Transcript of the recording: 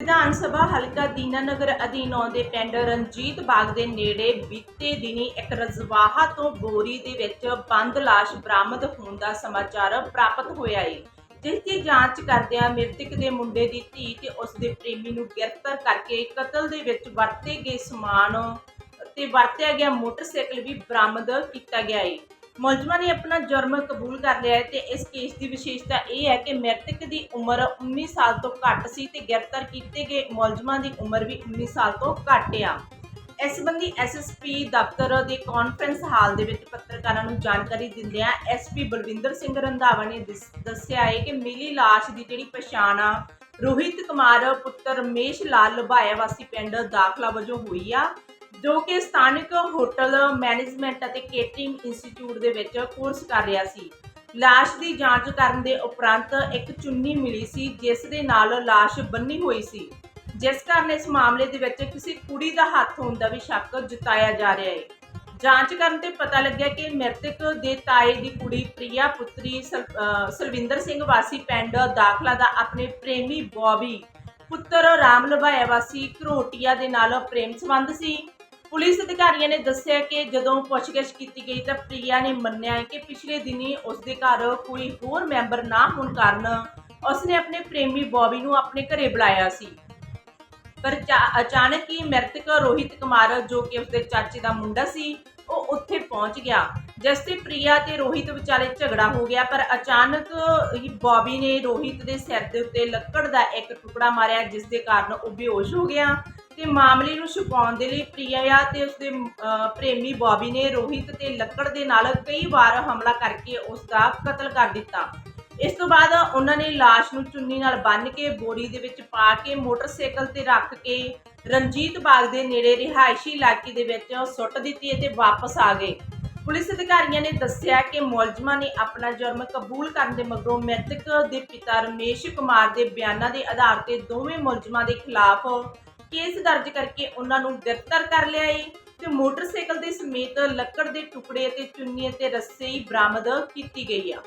ਵਿਧਾਨ ਸਭਾ ਹਲਕਾ ਦੀਨਾਨਗਰ ਅਧੀਨ ਆਉਂਦੇ ਪਿੰਡ ਰਣਜੀਤ ਬਾਗ ਦੇ ਨੇੜੇ ਬੀਤੇ ਦਿਨੀ ਇੱਕ ਰਜ਼ਵਾਹਾ ਤੋਂ ਬੋਰੀ ਦੇ ਵਿੱਚ ਬੰਦ ਲਾਸ਼ ਬਰਾਮਦ ਹੋਣ ਦਾ ਸਮਾਚਾਰ ਪ੍ਰਾਪਤ ਹੋਇਆ ਹੈ ਜਿਸ ਦੀ ਜਾਂਚ ਕਰਦਿਆਂ ਮ੍ਰਿਤਕ ਦੇ ਮੁੰਡੇ ਦੀ ਧੀ ਤੇ ਉਸ ਦੇ ਪ੍ਰੇਮੀ ਨੂੰ ਗ੍ਰਿਫਤਾਰ ਕਰਕੇ ਕਤਲ ਦੇ ਵਿੱਚ ਵਰਤੇ ਗਏ ਸਮਾਨ ਤੇ ਵਰਤਿਆ ਗਿਆ ਮੋਟਰਸਾਈਕਲ ਵੀ ਬਰਾਮਦ ਕੀਤਾ ਗਿਆ ਹੈ ਮੁਲਜ਼ਮਾਂ ਨੇ ਆਪਣਾ ਜੁਰਮ ਕਬੂਲ ਕਰ ਲਿਆ ਹੈ ਤੇ ਇਸ ਕੇਸ ਦੀ ਵਿਸ਼ੇਸ਼ਤਾ ਇਹ ਹੈ ਕਿ ਮ੍ਰਿਤਕ ਦੀ ਉਮਰ 19 ਸਾਲ ਤੋਂ ਘੱਟ ਸੀ ਤੇ ਗ੍ਰਿਫਤਾਰ ਕੀਤੇ ਗਏ ਮੁਲਜ਼ਮਾਂ ਦੀ ਉਮਰ ਵੀ 19 ਸਾਲ ਤੋਂ ਘੱਟ ਆ। ਇਸ ਸੰਬੰਧੀ ਐਸਐਸਪੀ ਦਫ਼ਤਰ ਦੇ ਕਾਨਫਰੰਸ ਹਾਲ ਦੇ ਵਿੱਚ ਪੱਤਰਕਾਰਾਂ ਨੂੰ ਜਾਣਕਾਰੀ ਦਿੰਦਿਆਂ ਐਸਪੀ ਬਲਵਿੰਦਰ ਸਿੰਘ ਰੰਧਾਵਾ ਨੇ ਦਿਸ- ਦੱਸਿਆ ਹੈ ਕਿ ਮਿਲੀ ਲਾਸ਼ ਦੀ ਜਿਹੜੀ ਪਛਾਣ ਆ, ਰੋਹਿਤ ਕੁਮਾਰ ਪੁੱਤਰ ਰਮੇਸ਼ ਲਾਲ ਲੁਭਾਇਆ ਵਾਸੀ ਪਿੰਡ ਦਾਖਲਾ ਵਜੋਂ ਹੋਈ ਆ। ਜੋ ਕਿ ਸਥਾਨਕ ਹੋਟਲ ਮੈਨੇਜਮੈਂਟ ਅਤੇ ਕੇਟਰਿੰਗ ਇੰਸਟੀਚਿਊਟ ਦੇ ਵਿੱਚ ਕੋਰਸ ਕਰ ਰਿਹਾ ਸੀ। ਲਾਸ਼ ਦੀ ਜਾਂਚ ਕਰਨ ਦੇ ਉਪਰੰਤ ਇੱਕ ਚੁੰਨੀ ਮਿਲੀ ਸੀ, ਜਿਸ ਦੇ ਨਾਲ ਲਾਸ਼ ਬੰਨੀ ਹੋਈ ਸੀ। ਜਿਸ ਕਾਰਨ ਇਸ ਮਾਮਲੇ ਦੇ ਵਿੱਚ ਕਿਸੇ ਕੁੜੀ ਦਾ ਹੱਥ ਹੋਣ ਦਾ ਵੀ ਸ਼ੱਕ ਜਤਾਇਆ ਜਾ ਰਿਹਾ ਹੈ। ਜਾਂਚ ਕਰਨ ਤੇ ਪਤਾ ਲੱਗਿਆ ਕਿ ਮ੍ਰਿਤਕ ਦੇ ਤਾਏ ਦੀ ਕੁੜੀ ਪ੍ਰਿਆ ਪੁੱਤਰੀ ਸਰਵਿੰਦਰ ਸਿੰਘ ਵਾਸੀ ਪਿੰਡ ਦਾਖਲਾ ਦਾ ਆਪਣੇ ਪ੍ਰੇਮੀ ਬੌਬੀ ਪੁੱਤਰ ਰਾਮ ਲਭਾਇਆ ਵਾਸੀ ਘਰੋਟੀਆ ਦੇ ਨਾਲ ਪ੍ਰੇਮ ਸੰਬੰਧ ਸੀ। ਪੁਲਿਸ ਅਧਿਕਾਰੀਆਂ ਨੇ ਦੱਸਿਆ ਕਿ ਜਦੋਂ ਪੁੱਛਗਿੱਛ ਕੀਤੀ ਗਈ ਤਾਂ ਪ੍ਰਿਆ ਨੇ ਮੰਨਿਆ ਕਿ ਪਿਛਲੇ ਦਿਨੀ ਉਸ ਦੇ ਘਰ ਕੋਈ ਹੋਰ ਮੈਂਬਰ ਨਾ ਹੋਣ ਕਾਰਨ ਉਸਨੇ ਆਪਣੇ ਪ੍ਰੇਮੀ ਬੌਬੀ ਨੂੰ ਆਪਣੇ ਘਰੇ ਬੁਲਾਇਆ ਸੀ। ਪਰ ਅਚਾਨਕ ਹੀ ਮ੍ਰਿਤਕ ਰੋਹਿਤ ਕੁਮਾਰ, ਜੋ ਕਿ ਉਸਦੇ ਚਾਚੇ ਦਾ ਮੁੰਡਾ ਸੀ, ਉਹ ਉੱਥੇ ਪਹੁੰਚ ਗਿਆ, ਜਿਸ ਤੇ ਪ੍ਰਿਆ ਤੇ ਰੋਹਿਤ ਵਿਚਾਲੇ ਝਗੜਾ ਹੋ ਗਿਆ। ਪਰ ਅਚਾਨਕ ਹੀ ਬੌਬੀ ਨੇ ਰੋਹਿਤ ਦੇ ਸਿਰ ਦੇ ਉੱਤੇ ਲੱਕੜ ਦਾ ਇੱਕ ਟੁਕੜਾ ਮਾਰਿਆ, ਜਿਸ ਦੇ ਕਾਰਨ ਉਹ ਬੇਹੋਸ਼ ਹੋ ਗਿਆ। ਤੇ ਮਾਮਲੇ ਨੂੰ ਛੁਪਾਉਣ ਦੇ ਲਈ ਪ੍ਰਿਆ ਤੇ ਉਸਦੇ ਪ੍ਰੇਮੀ ਬੌਬੀ ਨੇ ਰੋਹਿਤ ਤੇ ਲੱਕੜ ਦੇ ਨਾਲ ਕਈ ਵਾਰ ਹਮਲਾ ਕਰਕੇ ਉਸ ਦਾ ਕਤਲ ਕਰ ਦਿੱਤਾ। ਇਸ ਤੋਂ ਬਾਅਦ ਉਹਨਾਂ ਨੇ ਲਾਸ਼ ਨੂੰ ਚੁੰਨੀ ਨਾਲ ਬੰਨ੍ਹ ਕੇ ਬੋਰੀ ਦੇ ਵਿੱਚ ਪਾ ਕੇ ਮੋਟਰਸਾਈਕਲ ਤੇ ਰੱਖ ਕੇ ਰਣਜੀਤ ਬਾਗ ਦੇ ਨੇੜੇ ਰਿਹਾਇਸ਼ੀ ਇਲਾਕੇ ਦੇ ਵਿੱਚ ਸੁੱਟ ਦਿੱਤੀ ਅਤੇ ਵਾਪਸ ਆ ਗਏ। ਪੁਲਿਸ ਅਧਿਕਾਰੀਆਂ ਨੇ ਦੱਸਿਆ ਕਿ ਮੁਲਜ਼ਮਾਂ ਨੇ ਆਪਣਾ ਜੁਰਮ ਕਬੂਲ ਕਰਨ ਦੇ ਮਗਰੋਂ ਮ੍ਰਿਤਕ ਦੇ ਪਿਤਾ ਰਮੇਸ਼ ਕੁਮਾਰ ਦੇ ਬਿਆਨਾਂ ਦੇ ਆਧਾਰ ਤੇ ਦੋਵੇਂ ਮੁਲਜ਼ਮਾਂ ਦੇ ਖਿਲਾਫ ਕੇਸ ਦਰਜ ਕਰਕੇ ਉਹਨਾਂ ਨੂੰ ਗ੍ਰਿਫਤਾਰ ਕਰ ਲਿਆ ਏ ਤੇ ਮੋਟਰਸਾਈਕਲ ਦੇ ਸਮੇਤ ਲੱਕੜ ਦੇ ਟੁਕੜੇ ਅਤੇ ਚੁੰਨੀ ਅਤੇ ਰੱਸੇ ਬਰਾਮਦ ਕੀਤੀ ਗਈ ਆ।